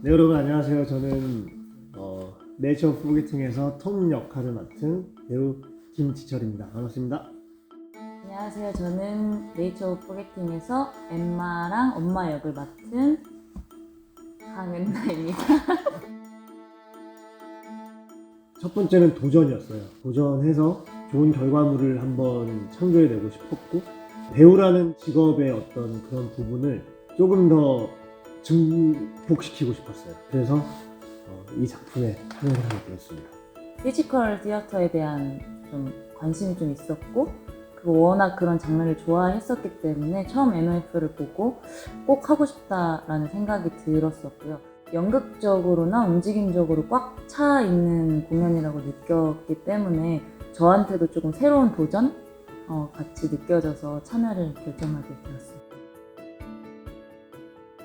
네 여러분 안녕하세요. 저는 어, 네이처 포게팅에서 톰 역할을 맡은 배우 김지철입니다. 반갑습니다. 안녕하세요. 저는 네이처 포게팅에서 엠마랑 엄마 역을 맡은 강은나입니다. 첫 번째는 도전이었어요. 도전해서 좋은 결과물을 한번 창조해내고 싶었고 배우라는 직업의 어떤 그런 부분을 조금 더 증폭시키고 싶었어요. 그래서 어, 이 작품에 참여를 하게 되었습니다. 피지컬 티어터에 대한 좀 관심이 좀 있었고 그리고 워낙 그런 장르를 좋아했었기 때문에 처음 MF를 보고 꼭 하고 싶다라는 생각이 들었었고요. 연극적으로나 움직임적으로 꽉 차 있는 공연이라고 느꼈기 때문에 저한테도 조금 새로운 도전 어, 같이 느껴져서 참여를 결정하게 되었습니다.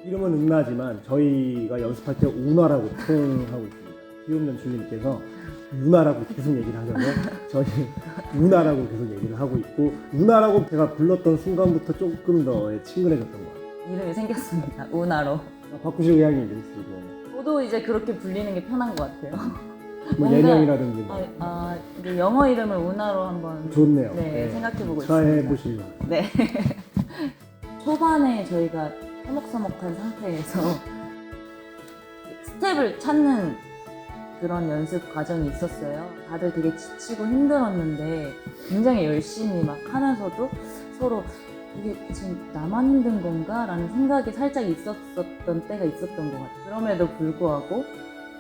이름은 은나지만 저희가 연습할 때 우나라고 표현하고 있습니다. 기욤 연출님께서 우나라고 계속 얘기를 하셔서 저희 우나라고 계속 얘기를 하고 있고 우나라고 제가 불렀던 순간부터 조금 더 친근해졌던 것 같아요. 이름이 생겼습니다. 우나로. 바꾸실 의향이 있으시고 저도 이제 그렇게 불리는 게 편한 것 같아요. 뭐 뭔가- 예명이라든지 아, 뭐. 아, 이제 영어 이름을 우나로 한번 좋네요. 네, 생각해보고 트라이 있습니다. 해보시면 네. 초반에 저희가 서먹서먹한 상태에서 스텝을 찾는 그런 연습 과정이 있었어요. 다들 되게 지치고 힘들었는데 굉장히 열심히 막 하면서도 서로 이게 지금 나만 힘든 건가? 라는 생각이 살짝 있었었던 때가 있었던 것 같아요. 그럼에도 불구하고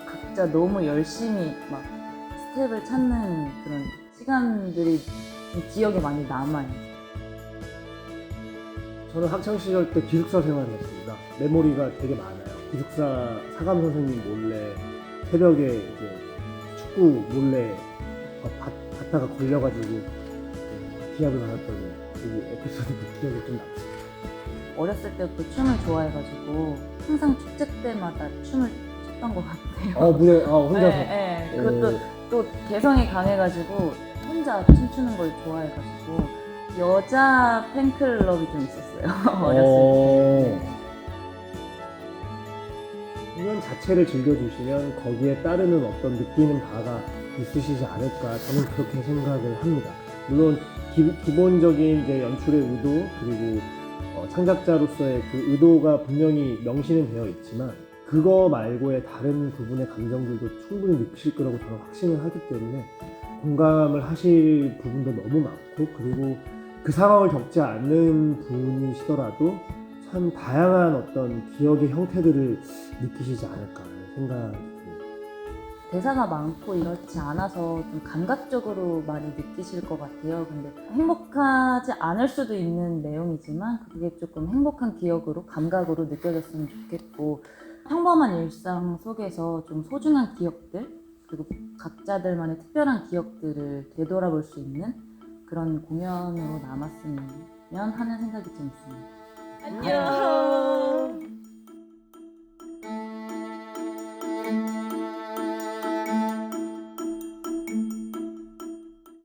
각자 너무 열심히 막 스텝을 찾는 그런 시간들이 좀 기억에 많이 남아요. 저는 학창 시절 때 기숙사 생활을 했습니다. 메모리가 되게 많아요. 기숙사 사감 선생님 몰래 새벽에 이제 축구 몰래 받다가 걸려가지고 그 기합을 받았던 그 에피소드가 기억이 좀 남습니다. 어렸을 때부터 춤을 좋아해가지고 항상 축제 때마다 춤을 췄던 것 같아요. 어 무대 아 혼자서 네, 네. 그것도 오. 또 개성이 강해가지고 혼자 춤추는 걸 좋아해가지고 여자 팬클럽이 좀 있었어요. 어렸을 어. 때. 공연 자체를 즐겨주시면 거기에 따르는 어떤 느끼는 바가 있으시지 않을까 저는 그렇게 생각을 합니다. 물론 기, 본적인 이제 연출의 의도 그리고 어, 창작자로서의 그 의도가 분명히 명시는 되어 있지만 그거 말고의 다른 부분의 감정들도 충분히 느끼실 거라고 저는 확신을 하기 때문에 공감을 하실 부분도 너무 많고 그리고 그 상황을 겪지 않는 분이시더라도 참 다양한 어떤 기억의 형태들을 느끼시지 않을까 생각이 듭니다. 대사가 많고 이렇지 않아서 좀 감각적으로 많이 느끼실 것 같아요. 근데 행복하지 않을 수도 있는 내용이지만 그게 조금 행복한 기억으로 감각으로 느껴졌으면 좋겠고 평범한 일상 속에서 좀 소중한 기억들 그리고 각자들만의 특별한 기억들을 되돌아볼 수 있는 그런 공연으로 남았으면 하는 생각이 좀 있습니다. 안녕.